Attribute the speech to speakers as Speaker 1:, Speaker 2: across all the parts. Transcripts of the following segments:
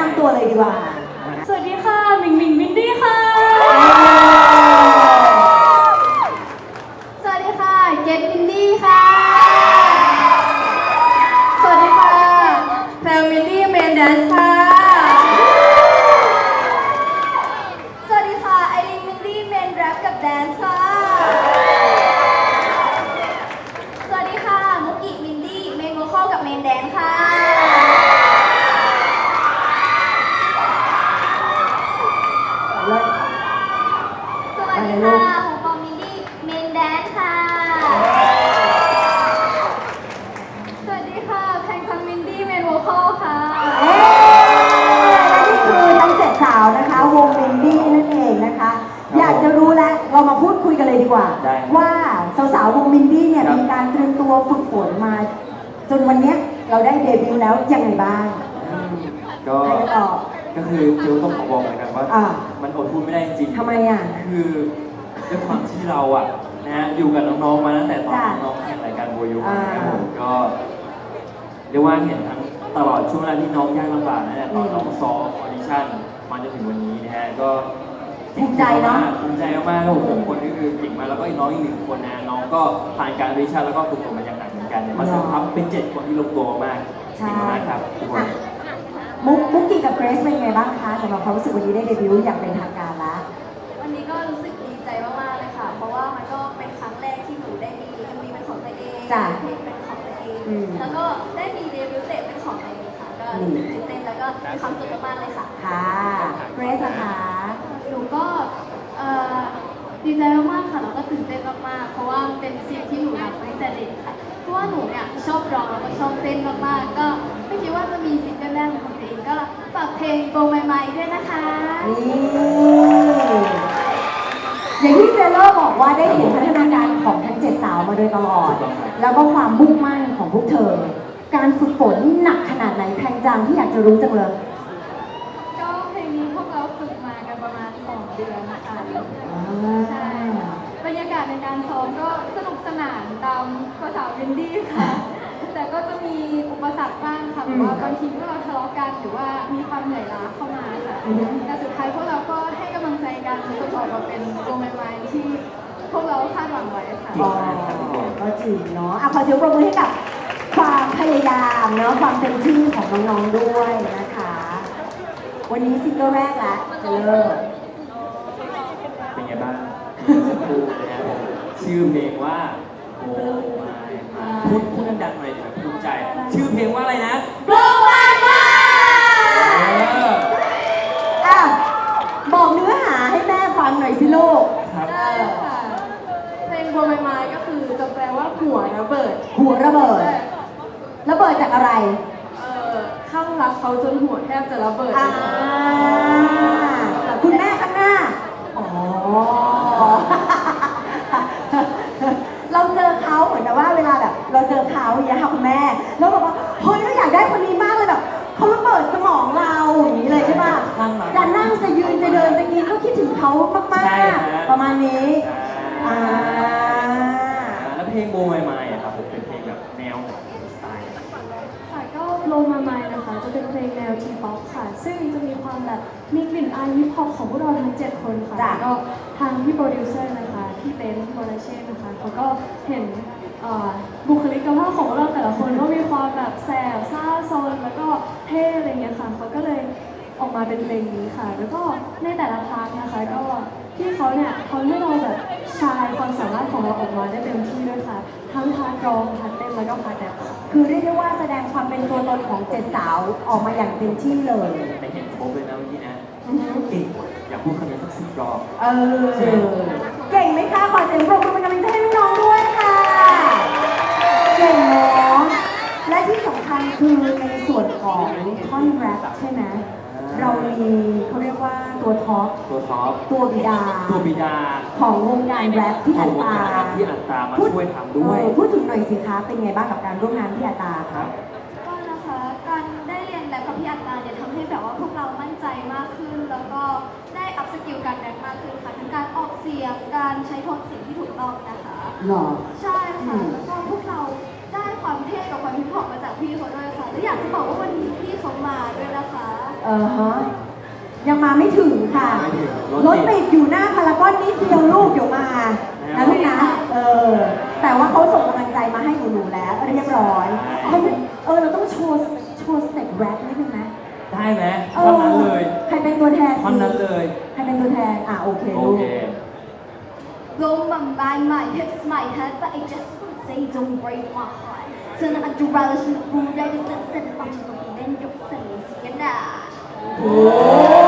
Speaker 1: นำตัว
Speaker 2: เลยดีกว่า
Speaker 3: สวัสดีค่ะมิงมิงมินดี้ค่ะ
Speaker 2: พูดคุยกันเลยดีกว่า
Speaker 1: ได้
Speaker 2: ว่าสาวๆวงมินดี้เนี่ย
Speaker 1: ครับ
Speaker 2: มีการเตรียมตัวฝึกฝนมา จนวันเนี้ยเราได้เดบิวต์แล้วยังไงบ้าง
Speaker 1: ก็
Speaker 2: ใครจะตอบ
Speaker 1: ก็คือเจลต้องขอบอกเลยกันว่า
Speaker 2: อ่า
Speaker 1: มันอดพูดไม่ได้จริงๆ
Speaker 2: ทำไมอะ
Speaker 1: คือด้วยความที่เราอะนะฮะอยู่กับน้องๆมาตั้งแต่ตอน
Speaker 2: จ้ะ
Speaker 1: น้องๆแข่งรายการโบยุ
Speaker 2: อ่า
Speaker 1: นะครับผมก็เรียกว่าเห็นทั้งตลอดช่วงเวลาที่น้องยากลำบากนะเนี่ยตอนน้องซ้อมออดิชั่นมาจนถึงวันนี้นะฮะก็
Speaker 2: ภูมิใจเนาะ
Speaker 1: ภูมิใจมากๆครับผมหกคนนี่คือเก่งมากแล้วก็อีกน้องอีกหนึ่งคนนะน้องก็ผ่านการออดิชั่นแล้วก็ฝึกฝนมาอย่างหนักเหมือนกันเนี่ยมาสรุปทัพเป็นเจ็ดคนที่ลงตัวมากๆ
Speaker 2: ใช่
Speaker 1: เก่งมากครับทุกคน
Speaker 2: อะมุกมุกกี้กับเกรซเป็นไงบ้างคะสำหรับความรู้สึกวันนี้ได้เดบิวต์อย่างเป็นทางการแล้ว
Speaker 4: วันนี้ก็รู้สึกดีใจมากๆเลยค่ะ เพราะว่ามันก็เป็นครั้งแรกที่หนูได้มีเอ็มวีเป็นของตัวเอง
Speaker 2: จ้ะ
Speaker 4: เพลงเป็นของตัวเอง
Speaker 2: อืม
Speaker 4: แล้วก็ได้มีเดบิวต์เตะเป็นของตัวเองค่ะ ก็รู้สึกตื่นเต้นแล้วก็มีความสุขมากๆเลยค่ะ
Speaker 2: ค่ะเกรซอะคะ
Speaker 5: หนูก็เอ่อดีใจมากๆค่ะแล้วก็ตื่นเต้นมากๆ เพราะว่ามันเป็นสิ่งที่หนูรักตั้งแต่เด็กค่ะ เพราะว่าหนูเนี่ยชอบร้องแล้วก็ชอบเต้นมากๆ ก็ไม่คิดว่าจะมีซิงเกิลแรกของตัวเองก็ฝากเพลงโกใหม่ๆด้วยนะคะ
Speaker 2: นี่อย่างที่เจเลอร์บอกว่าได้เห็นพัฒนาการของทั้งเจ็ดสาวมาโดยตลอด แล้วก็ความมุ่งมั่นของพวกเธอ การฝึกฝนหนักขนาดไหนแพงจังที่อยากจะรู้จังเลย
Speaker 5: ก็เพลงนี้พวกเราฝึกมากันประมาณสองเดือนนะคะ ใช่บรรยากาศในการซ้อมก็สนุกสนานตามภาษาวินดี้ค่ะ แต่ก็จะมีอุปสรรคบ้างค่ะ
Speaker 2: อื
Speaker 5: เพ
Speaker 2: ม
Speaker 5: ราะว่าบางทีพวกเราทะเลาะกันหรือว่ามีความเหนื่อยล้าเข้ามาค่ะ
Speaker 2: อือฮึ
Speaker 5: แต่สุดท้ายพวกเราก็ให้กำลังใจกันจนออกมาเป็นตัวใหม่ๆที่พวกเราคาดหวังไว้ค่ะ
Speaker 2: อ๋อก็จริงเนาะอะขอเสียงปรบมือให้กับความพยายามเนาะความเต็มที่ของน้องๆด้วยนะคะ วันนี้ซิงเกิลแรกละเจเลอ
Speaker 1: ชื่อเพลงว่าโอ้ไม่มาพูดพูดดังๆหน่อยดิแบบภูมิใจ ชื่อเพลงว่าอะไรนะ
Speaker 2: Blow My
Speaker 1: เออ
Speaker 2: อะบอกเนื้อหาให้แม่ฟังหน่อยสิลูก
Speaker 1: ครับ
Speaker 5: ได้ค่ะ เพลงบัวใบไม้ก็คือจะแปลว่าหัวระเบิด
Speaker 2: หัวระเบิด ระเบิดจากอะไร
Speaker 5: เอ่อข้างรักเขาจนหัวแทบจะระเบิด
Speaker 2: อ่าคุณแม่ข้างหน้า อ๋อ เขามาก
Speaker 1: ใช่ฮะ
Speaker 2: ๆประมาณนี้อ่า
Speaker 1: แล้วเพลงโบใหม่ๆอะครับผมเป็นเพลงแบบแนวสไตล์
Speaker 5: ค่ะก็โลมาไมนะคะ จะเป็นเพลงแนวทีป๊อปค่ะ ซึ่งจะมีความแบบมีกลิ่นอายฮิปฮอปของพวกเราทั้ง 7 คนค่ะ
Speaker 2: จ้ะ
Speaker 5: แล้วก็ทางพี่โปรดิวเซอร์นะคะ พี่เบนซ์โมราเช่นะคะเขาก็เห็นเอ่อบุคลิกภาพของพวกเราแต่ละคนก็มีความแบบแสบซ่าซนแล้วก็เท่อะไรเงี้ยค่ะเขาก็เลย ออกมาเป็นเพลงนี้ค่ะ แล้วก็ในแต่ละพาร์ทนะคะก็พี่เขาเนี่ยเขาให้เราแบบชายความสามารถของเราออกมาได้เต็มที่ด้วยค่ะ ทั้งพาร์ทร้องพาร์ทเต้นแล้วก็พาร์ทแดนซ์ค่ะ
Speaker 2: คือเรียกได้ว่าแสดงความเป็นตัวตนของเจ็ดสาวออกมาอย่างเต็มที่เลย
Speaker 1: แต่เห็นโครบเลยนะเมื่อกี้นะ
Speaker 2: อือฮึ
Speaker 1: เก่งอยากพูดคำนี้สักสิบรอบ
Speaker 2: เออ เก่งไหมคะขอเสียงปรบมือเป็นกำลังใจให้น้องๆด้วยค่ะ เก่งเนาะและที่สำคัญคือในส่วนของท่อนแรปใช่ไหม เรามีเขาเรียกว่าตัวท็อป
Speaker 1: ตัวท็อป
Speaker 2: ตัวบิดา
Speaker 1: ตัวบิดา
Speaker 2: ของวงการแรปที่
Speaker 1: ขอ
Speaker 2: อั
Speaker 1: ง
Speaker 2: ต
Speaker 1: วง
Speaker 2: ตา
Speaker 1: การที่อัตตามาช่วยทำด้วย
Speaker 2: เออพูดถึงหน่อยสิคะเป็นไงบ้างกับการร่วมงานที่อัตตา
Speaker 1: ค
Speaker 2: คะ
Speaker 1: รับ
Speaker 4: ก็นะคะการได้เรียนแรปกับพี่อัตตาเนี่ยทำให้แบบว่าพวกเรามั่นใจมากขึ้น แล้วก็ได้อัพสกิลการแรปมากขึ้นค่ะทั้งการออกเสียงการใช้โทนเสียงที่ถูกต้องนะคะ
Speaker 2: หรอ
Speaker 4: ใช่ค่ะ
Speaker 2: อืม
Speaker 4: แล้วก็พวกเราได้ ความเท่กับความฮิปฮอปมาจากพี่เขาด้วยค่ะ และอยากจะบอกว่าวันนี้พี่เขามาด้วยนะคะ
Speaker 2: เออฮะยังมาไม่ถึงค่ะ
Speaker 1: ไม่ถึง
Speaker 2: ร
Speaker 1: ร
Speaker 2: ถ
Speaker 1: ถติ
Speaker 2: ติ
Speaker 1: ด
Speaker 2: ดอยู่หน้าพารากอนนิดเดียวลูกเดี๋ยวมานะลูกนะ เออ แต่ว่าเขาส่งกำลังใจมาให้หนูๆแล้วเรียบร้อยเออเออเราต้องโชว์โชว์สเต็ปแรปนิดนึงไหม
Speaker 1: ได้ไหม
Speaker 2: เอ
Speaker 1: ท่อน
Speaker 2: อ
Speaker 1: นั้นเลย
Speaker 2: ใครเป็นตัวแทน
Speaker 1: ท่อนนั้นเลย
Speaker 2: ใครเป็นตัวแทน อะโอเค
Speaker 1: โอ
Speaker 2: ลูก
Speaker 1: เค
Speaker 4: Blow my mind, my hips, my head, but I just wanna say don't break my heart. 저는 아주 말하신 공략이 싹싹 방식으로 된 욕성이 있으나 오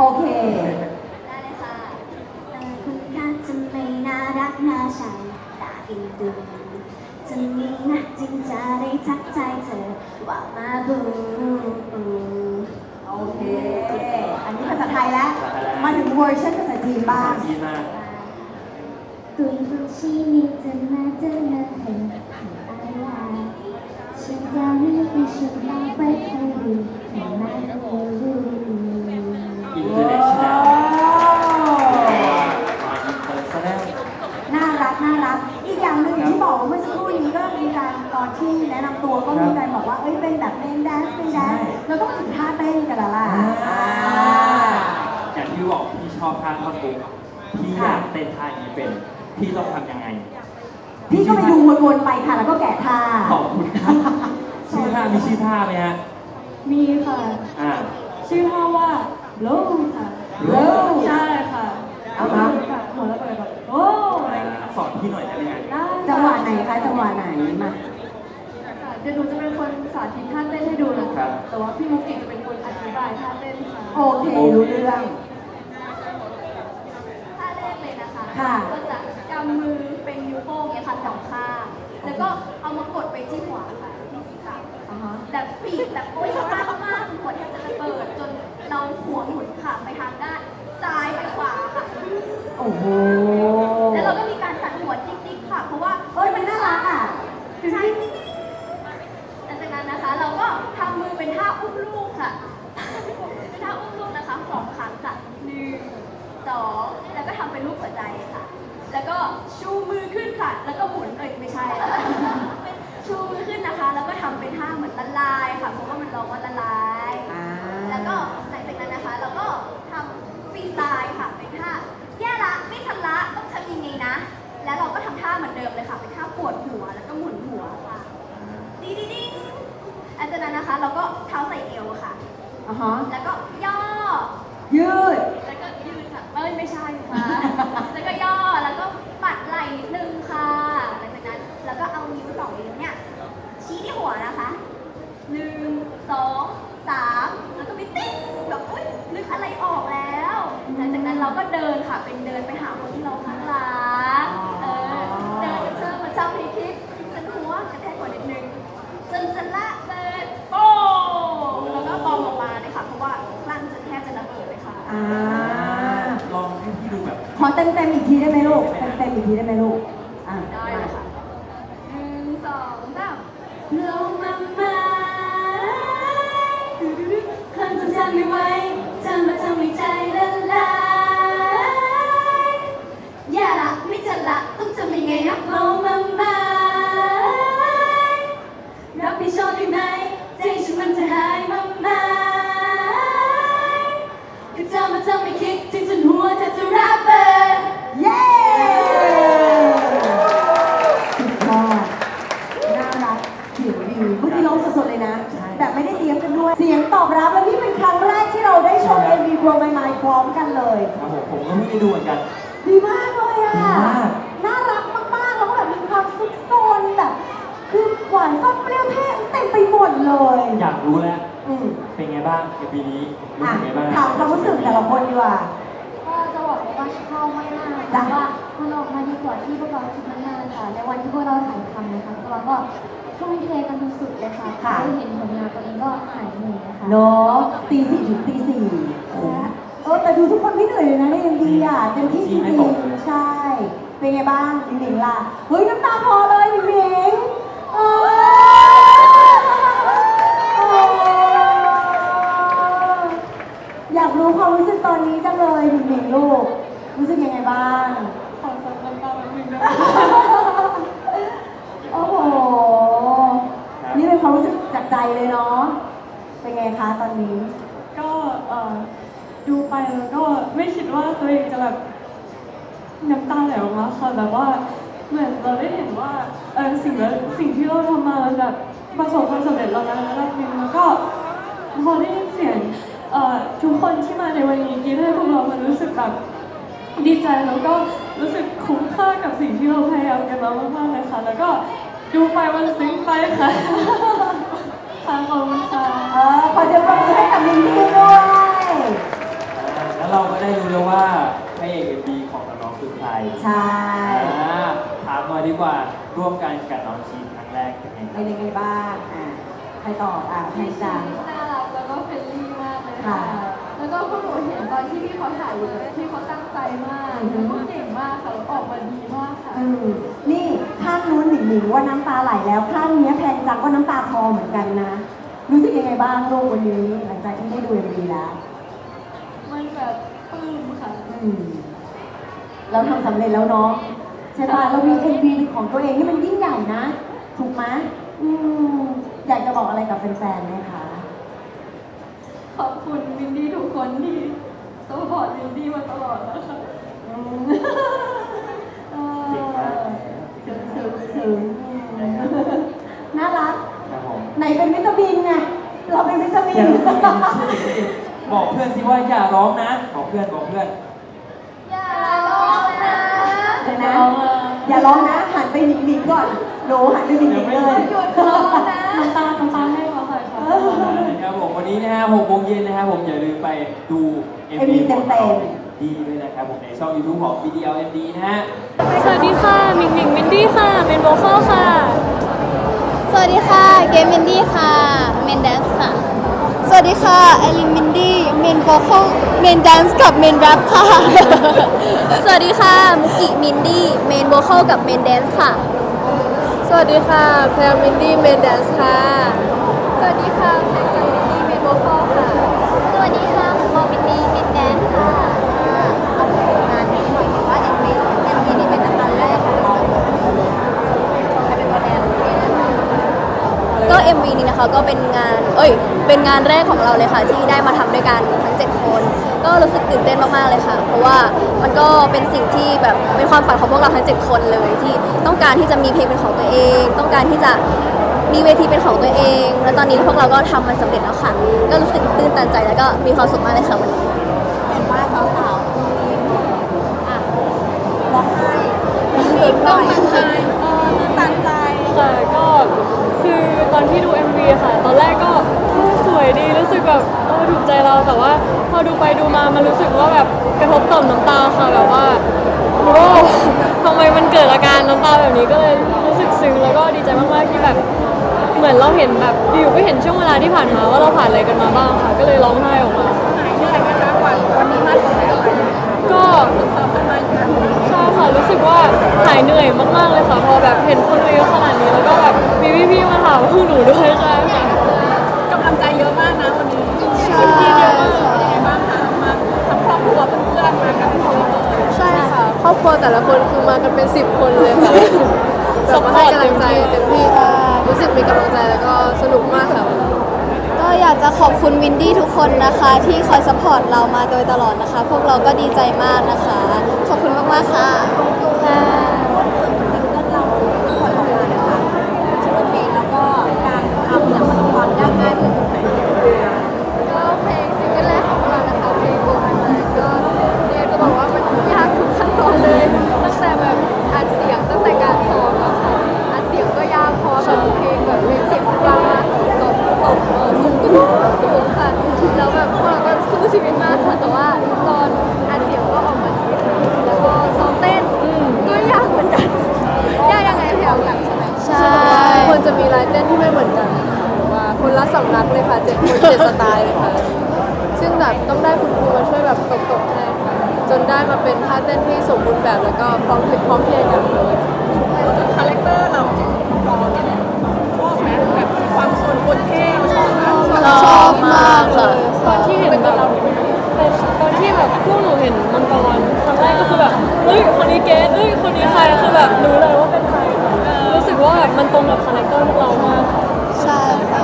Speaker 1: โอเค
Speaker 4: ได้
Speaker 2: เล
Speaker 4: ยค่ะเออคุณน่าจะไม่น่ารักน่าชังตาอินดูจะมีนะจึงจะได้ทักใจเธอว่ามาบู
Speaker 2: โอเค อันนี้ภาษาไทยแล้ว มาถึงเวอร์ชันภาษาจีนบ้าง
Speaker 1: ดีมาก
Speaker 4: 对不起，你怎么这么狠，很爱我？想要你为什么会可以很难过？
Speaker 1: อิ
Speaker 2: ที่แนะนำตัวก็มีการบอกว่าเอ้ยเป็นแบบเล่นแดนซ์เป็นแดนซ์เราต้องถึงท่าเต้นกันแล้วล่ะ
Speaker 1: อ่า
Speaker 2: อ่า
Speaker 1: อย่างที่บอกพี่ชอบท่าท่อนบุกพี่อยากเต้นท่านี้เป็น พี่ต้องทำยังไง
Speaker 2: พี่ก็ไปดูวนๆไปค่ะแล้วก็แกะท่า
Speaker 1: ขอบคุณครับ ชื่อท่ามีชื่อท่าไหมฮะ
Speaker 3: มีค่ะ
Speaker 1: อ่า
Speaker 3: ชื่อท่าว่า low ค่ะ
Speaker 1: Low
Speaker 3: ใช่ค่ะ
Speaker 2: เอามา
Speaker 3: ค่ะหัวแล้วก็เลยแบบโอ้อะไรอย่างเงี้ย
Speaker 1: สอนพี่หน่อยได้ไหมฮะ
Speaker 3: ได้
Speaker 2: จังหวะไหนคะจังหวะไหนมา
Speaker 3: ค่ะ เดี๋ยวหนูจะเป็นคนสาธิตท่าเต้นให้ดูนะคะแต่ว่าพี่มุกกิจะเป็นคนอธิบายท่าเต้นค่ะ
Speaker 2: โอเครู้เรื่อง
Speaker 4: ท่าแรกเลยนะคะ
Speaker 2: ค่ะ
Speaker 4: ก็จะกำมือเป็นนิ้วโป้งเนี่ยค่ะสองข้างแล้วก็เอามากดไปที่หัวค่ะที่ศีรษะ
Speaker 2: อ่าฮะ
Speaker 4: แบบปีกแบบโอ๊ยมากมากจนหัวแทบจะระเบิด จนเราหัวหมุนค่ะไปทางด้านซ้ายไปขวาค่ะ
Speaker 2: โอ้โห
Speaker 4: แล้วเราก็มีการสั่นหัวติ๊กๆค่ะ เพราะว่า
Speaker 2: เอ้ย มันน่ารักอะ
Speaker 4: ใช่หลังจากนั้นนะคะ เราก็ ทำมือเป็นท่าอุ้มลูกค่ะ เป็นท่าอุ้มลูกนะคะสองครั้งค่ะหนึ่งสองแล้วก็ทำเป็นรูปหัวใจค่ะ แล้วก็ชูมือขึ้นค่ะ แล้วก็หมุนเอ้ยไม่ใช่ชูมือขึ้นนะคะ แล้วก็ทำเป็นท่าเหมือนละลายค่ะ เพราะว่ามันร้องว่าละลาย
Speaker 2: อ่า
Speaker 4: แล้วก็หลังจากนั้นนะคะ เราก็ทำฟรีสไตล์ค่ะ เป็นท่าแย่ละไม่ทันละต้องทำยังไงนะ แล้วเราก็ทำท่าเหมือนเดิมเลยค่ะ เป็นท่าปวดหัว นั้นนะคะ เราก็เท้าใส่เอวค่ะ
Speaker 2: อ่าฮะ
Speaker 4: แล้วก็ย่อ
Speaker 2: ยืด
Speaker 4: แล้วก็ยืดค่ะเอ้
Speaker 3: ยไม่ใช่
Speaker 2: ค่ะ ความรู้
Speaker 1: สึก
Speaker 2: แต่ละคนดีกว่า
Speaker 4: ก็จะบอกเลยว่าชอบมากๆ
Speaker 2: จ้ะ
Speaker 4: แต่ว่ามันออกมาดีกว่าที่พวกเราคิดมากๆเลยค่ะ ในวันที่พวกเราถ่ายทำนะคะพวกเราก็ทุ่มเทกันสุดๆเลยค่ะ
Speaker 2: ค่ะ
Speaker 4: ได้เห็นผลงานตัวเองก็หายเหนื่อยนะคะ
Speaker 2: เนาะตีสี่ถึงตีสี่เออแต่ดูทุกคนไม่เหนื่อยเลยนะเนี่ยยังดีอะเต็มที่จริงๆใช่ เป็นไงบ้างหมิงหมิงล่ะเฮ้ยน้ำตาคลอเลยหมิงหมิงเออ รู้ความรู้สึกตอนนี้จังเลยหมิงหมิงลูก รู้สึกยังไงบ้าง
Speaker 3: ขอสักน้ำตาแป๊บนึงได้ไหม
Speaker 2: โอ้โห นี่เป็นความรู้สึกจากใจเลยเนาะ เป็นไงคะตอนนี้
Speaker 3: ก็เอ่อดูไปแล้วก็ไม่คิดว่าตัวเองจะแบบน้ำตาไหลออกมาค่ะแบบว่าเหมือนเราได้เห็นว่าเออสิ่งและสิ่งที่เราทำมามันแบบประสบความสำเร็จแล้วนะระดับหนึ่งแล้วก็พอได้ยินเสียงเอ่อ ทุกคนที่มาในวันนี้กินให้พวกเรามันรู้สึกแบบดีใจแล้วก็รู้สึกคุ้มค่ากับสิ่งที่เราพยายามกันมามากๆเลยค่ะ แล้วก็ดูไปมันซึ้งไปค่ะ
Speaker 6: ค่ะขอบคุณค่ะ
Speaker 2: เออขอเสียงปรบมือให้กับมินดี้ด้วย
Speaker 1: แล้วเราก็ได้รู้แล้วว่าพระเอกเอ็มบีของน้องๆคือใคร
Speaker 2: ใช่
Speaker 1: อ่าถามหน่อยดีกว่าร่วมกันกับน้องชีนครั้งแรกเป็นไงค
Speaker 2: เป็
Speaker 1: รับ
Speaker 2: นยังไงบ้างอะใครตอบอะใครจัง
Speaker 6: น่า
Speaker 2: ค่ะ
Speaker 6: ค่ะ แล้วก็พวกหนูเห็นตอนที่พี่เขาถ่ายอยู่ที่เขาตั้งใจมาก
Speaker 2: อือฮึ
Speaker 6: แล้วก็เก่งมากค่ะแล้วออกมาดีมากค่ะ
Speaker 2: อืมนี่ข้างนู้นหนิงหนิงว่าน้ำตาไหลแล้วข้างเนี้ยแพงจังก็น้ำตาคลอเหมือนกันนะ รู้สึกยังไงบ้างลูกวันนี้หลังจากที่ได้ดูเอ็มวีแล้ว
Speaker 6: มันแบบปลื้มค่ะ
Speaker 2: อืมเราทำสำเร็จแล้วเนาะใช่ป่ะเรามีเอ็มวีเป็นของตัวเองนี่มันยิ่งใหญ่นะ ถูกไหมอืมอยากจะบอกอะไรกับแฟนๆไหมคะ
Speaker 6: ขอบคุณวินดี้ทุกคนที่สปอร์ตวินดี้มาตลอดนะคะ
Speaker 2: อืมเอ
Speaker 1: เก่งมาก
Speaker 2: อถึงถึงถึงน่ารัก
Speaker 1: ครับผม
Speaker 2: ไหนเป็นวิตามินไง เราเป็นวิตามิน
Speaker 1: บอกเพื่อนสิว่าอย่าร้องนะ บอกเพื่อนบอกเพื่อน
Speaker 5: อย่าร้องนะ
Speaker 2: เดี๋ยวนะ อย่าร้องนะ หันไปหนิงๆก่อน หนูหันไปหนิงๆเลย
Speaker 5: หยุดร้องนะ
Speaker 6: น้ำตาน้ำตาให้
Speaker 1: ครับผมวันนี้นะฮะ6โมงเย็นนะครับผมอย่าลืมไปดู MV ของเราดีด้วยนะครับผมในช่อง YouTube ของ VDL MD นะฮะ
Speaker 6: สวัสดีค่ะ มิงมิงมินดี้ค่ะ เป็นโวคอลค่ะ
Speaker 5: สวัสดีค่ะเกมมินดี้ค่ะเมนแดนซ์ค่ะ สวัสดีค่ะไอรินมินดี้เมนโวคอลเมนแดนซ์กับเมนแรปค่ะ สวัสดีค่ะมุกิมินดี้เมนโวคอลกับเมนแดนซ์ค่ะ
Speaker 6: สวัสดีค่ะแพรมินดี้เมนแดนซ์ค่ะ
Speaker 5: สวัสดีค่ะแพงจันมินดี้เมนโวคอลค่ะ สวัสดีค่ะโมมินดี้เมนแดนซ์ค่ะเอาผลงานนี้หน่อยดีว่าเอ็นบีเอ็นบีนี่เป็นอันแรกของเราใครเป็นตัวแทน ก็ MV นี้นะคะก็เป็นงาน เอ้ย เป็นงานแรกของเราเลยค่ะ ที่ได้มาทำด้วยกันทั้ง 7 คน ก็รู้สึกตื่นเต้นมากๆเลยค่ะ เพราะว่ามันก็เป็นสิ่งที่แบบเป็นความฝันของพวกเราทั้ง 7 คนเลยที่ต้องการที่จะมีเพลงเป็นของตัวเอง ต้องการที่จะมีเวทีเป็นของตัวเอง แล้วตอนนี้พวกเราก็ทำมันสำเร็จแล้วค่ะ ก็รู้สึกตื่นตันใจแล้วก็มีความสุขมากเลยค่ะวันนี้ เห็นว่าสาวๆมีอะร้องไห้มีต้องตันใจเออตันใจ
Speaker 6: ค่ะก็ คือตอนที่ดู MV ค่ะ ตอนแรกก็เออสวยดีรู้สึกแบบเออถูกใจเราแต่ว่าพอดูไปดูมามันรู้สึกว่าแบบกระทบต่อมน้ำตาค่ะแบบว่าโอ้ทำไมมันเกิดอาการน้ำตาแบบนี้ก็เลยรู้สึกซึ้งแล้วก็ดีใจมากๆที่แบบเหมือนเราเห็นแบบอยู่ๆก็เห็นช่วงเวลาที่ผ่านมาว่าเราผ่านอะไรกันมาบ้างค่ะ ก็เลยร้องไห้ออกมาหายเหนื่อยกันนะวันวันนี้มาถึงแล้วก็ใช่ค่ะรู้สึกว่าหายเหนื่อยมากๆเลยค่ะพอแบบเห็นคนเยอะขนาดนี้แล้วก็แบบ หนูด้วยค่ะกำลังใจเยอะมากนะวันนี้คนที่เยอะมากยังไงบ้างคะมาทั้งครอบครัวเพื่อนๆมากันทุกคนเลย
Speaker 5: ใช่ค่ะ
Speaker 6: ครอบครัวแต่ละคนคือมากันเป็นสิบคนเลยค่ะ
Speaker 5: สปอร์ตเต็มที่
Speaker 6: เต็มที่ค่ะรู้สึกมีกำลังใจแล้วก็สนุกมากค่ะ
Speaker 5: ก็อยากจะขอบคุณวินดี้ทุกคนนะคะ ที่คอยสปอร์ตเรามาโดยตลอดนะคะ พวกเราก็ดีใจมากนะคะ ขอบคุณมากๆค่ะค่ะ วกหนู
Speaker 6: เห็นมังกรครั้งแรกก็คือแบบเฮ้ยคนนี้เกสเฮ้ยคนนี้ใครคือแบบรู้เลยว่าเป็นใครรู้สึกว่าแบบมันตรงกับคาแรคเตอร์พวกเรามาก
Speaker 5: ใช่ค่ะ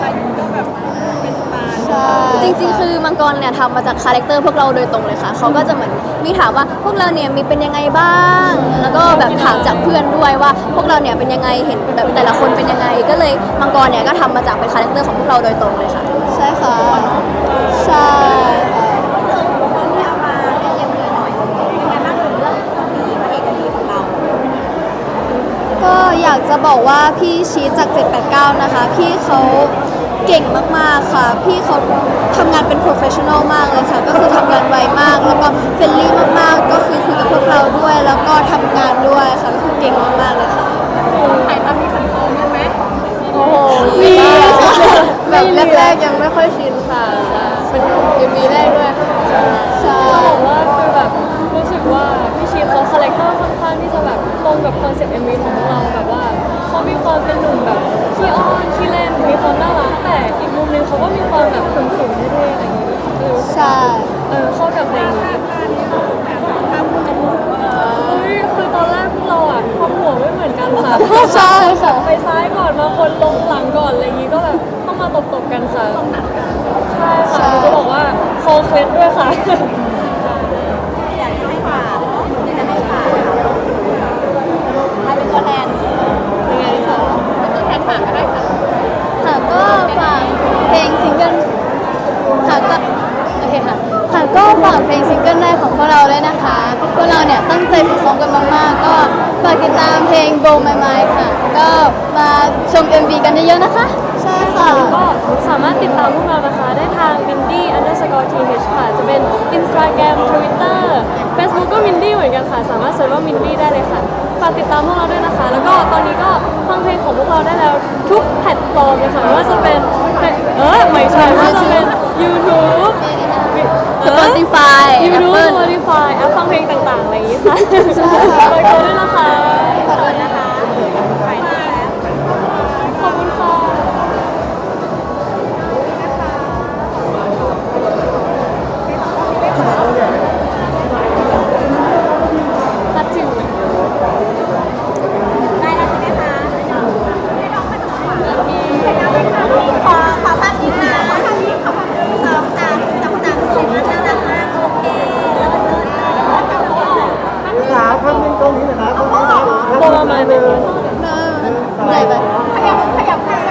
Speaker 5: ใช่จริงๆ คือมังกรเนี่ยทำมาจากคาแรคเตอร์พวกเราโดยตรงเลยค่ะเขาก็จะเหมือนมีถามว่าพวกเราเนี่ยมีเป็นยังไงบ้าง แล้วก็แบบถามจากเพื่อนด้วยว่า พวกเราเนี่ยเป็นยังไงเห็นแบบแต่ละคนเป็นยังไง ก็เลยมังกรเนี่ยก็ทำมาจากเป็นคาแรคเตอร์ของพวกเราโดยตรงเลยค่ะ ใช่ค่ะใช่ ก็
Speaker 7: ก็อยากจะบอกว่าพี่ชีจาก 789 นะคะ พี่เขาเก่งมากๆค่ะ พี่เขาทำงานเป็น professional มากเลยค่ะ ก็คือทำงานไวมาก แล้วก็เฟรนลี่มากๆ ก็คือคุยกับพวกเราด้วย แล้วก็ทำงานด้วยค่ะก็คือเก่งมากๆเลยค่ะ
Speaker 4: ถ่ายทำมีคอนเฟิร์มใช่ไหม
Speaker 7: โอ้โหมีค่ะแบบแรกๆยังไม่ค่อยชินค่ะเป็นเอ็มวีแรกด้วยค่ะใช่
Speaker 6: จะบอกว่าคือแบบรู้สึกว่าพี่ชีเขาคาแรคเตอร์ค่อนข้างที่จะแบบต รงกับคอนเซ็ปต์ MV ของพวกเราแบบว่าเขามีความเป็นหนุ่มแบบขี้อ้อนขี้เล่นมีความน่ารักแต่อีกมุมนึงเขาก็มีความแบบขรึมๆเท่ๆอะไรอย่างเงี้ยค่ะก็เลยรู้สึก
Speaker 7: ใช่
Speaker 6: เออเข้ากับเพลงนี้เฮ้ยคือตอนแรกพวกเราอะทำหัวไม่เหมือนกันค่ะ
Speaker 7: ใช่ค่ะ
Speaker 6: ไปซ้ายก่อนมาคนลงหลังก่อนอะไรอย่างงี้ก็แบบต้องมาตบๆกันค่ะใช่ค่ะหนูจะบอกว่าโคเคล็ดด้วยค่ะ
Speaker 4: อยากให้ฝากอยากจะให้ฝากใครเป็นตัวแทน
Speaker 6: ยังไงคะ
Speaker 4: เป็นตัวแทน ฝากก็ได้ค่ะ
Speaker 7: ค่ะก็ฝากเพลงซิงเกิลค่ะก็โอเคค่ะค่ะก็ฝากเพลงซิงเกิลแรกของพวกเราด้วยนะคะพวกเราเนี่ยตั้งใจฝึกซ้อมกันมากๆ ก็ฝากติดตามเพลง Blow My Mind ค่ะ ก็มาชม MV กันเยอะๆนะคะ ใช่ค่ะ
Speaker 6: ก็สามารถติดตามพวกเรานะคะ ได้ทาง mindy underscore th ค่ะ จะเป็น Instagram Twitter Facebook ก็ mindy เหมือนกันค่ะ สามารถเซิร์ชว่า mindy ได้เลยค่ะ ฝากติดตามพวกเราด้วยนะคะ แล้วก็ตอนนี้ก็ฟังเพลงของพวกเราได้แล้วทุกแพลตฟอร์มเลยค่ะไม่ว่าจะเป็น เออไม่ใช่ไม่ว่าจะเป็น YouTube เออ
Speaker 7: Spotify
Speaker 6: YouTube
Speaker 7: Apple
Speaker 6: Spotify แอปฟังเพลงต่างๆ อะไรอย่างนี้ค่ะฝากด้วยนะคะ เลยเลย
Speaker 7: ใหญ่ไป
Speaker 8: ขยับขยับ